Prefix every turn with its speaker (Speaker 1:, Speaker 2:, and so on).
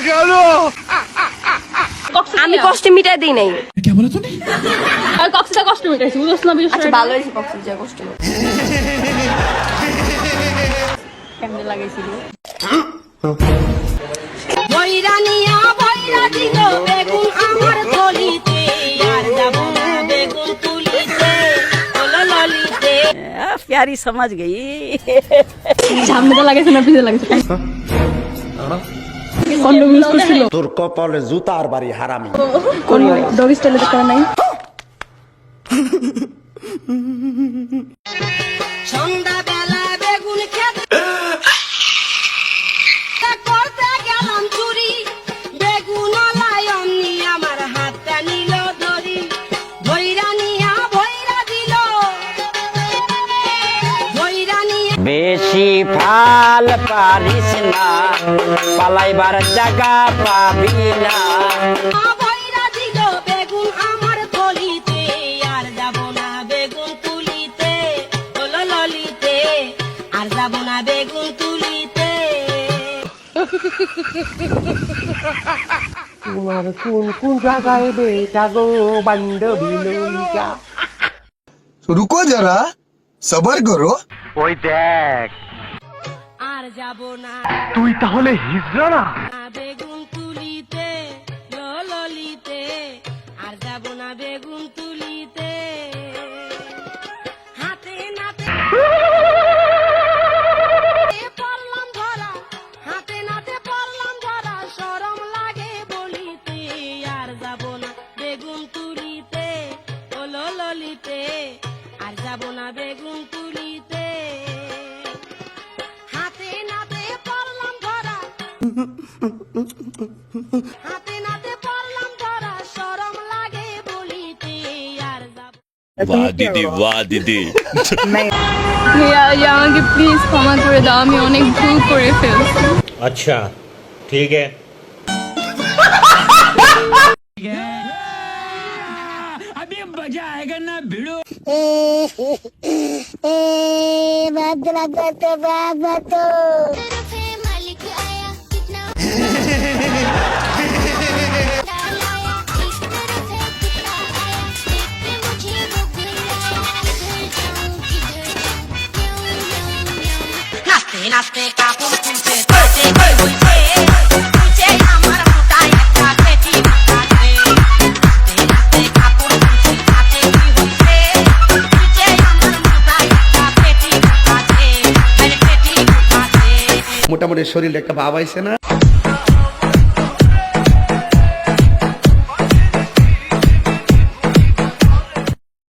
Speaker 1: কেন আমি কষ্ট মিটাই দেই নাই।
Speaker 2: কে বলে তুমি আর কক্সিটা কষ্ট মিটাইছি বুঝছ আচ্ছা, না
Speaker 1: বিষয়টা। ভালো হয়েছে কক্সিটা কষ্ট।
Speaker 3: প্যারি সমাজ না
Speaker 2: পিছে কন্ডম ইউজ করছিল?
Speaker 4: তোর কপালে জুতার বাড়ি হারামি।
Speaker 2: কোন ডগ স্টাইলে তো করে নাই।
Speaker 3: সন্ধ্যাবেলা
Speaker 5: বেশি ফাল পারিস না পালাইবার জায়গা পাবি না।
Speaker 6: তোমার কোন কোন জায়গায় বেটা গো বান্ধবী লইকা
Speaker 7: রুকো যারা সবর করো।
Speaker 4: ওই দেখ।
Speaker 3: আর যাব না।
Speaker 6: তুই তাহলে হিজড়া না?
Speaker 3: বেগুন তুলিতে ললিতে আর যাব না বেগুন তুলিতে। হাতে নাতে পড়লাম ধরা হাতে নাতে পড়লাম ধরা সরম লাগে বলিতে। আর যাব না বেগুন তুলিতে ললিতে আর যাব না বেগুন তুলিতে।
Speaker 8: वाह दीदी वाह दीदी
Speaker 2: ইয়া ইয়া আমাকে প্লিজ ক্ষমা করে দাও আমি অনেক ভুল করে ফেলছি
Speaker 8: अच्छा ठीक है
Speaker 3: নাচতে নাচতে কাপড় খুলছে তাতে কি হইছে খুলছে আমার ফুটায় একটা
Speaker 4: মোটামুটি শরীরে একটা ভাব আইছে না?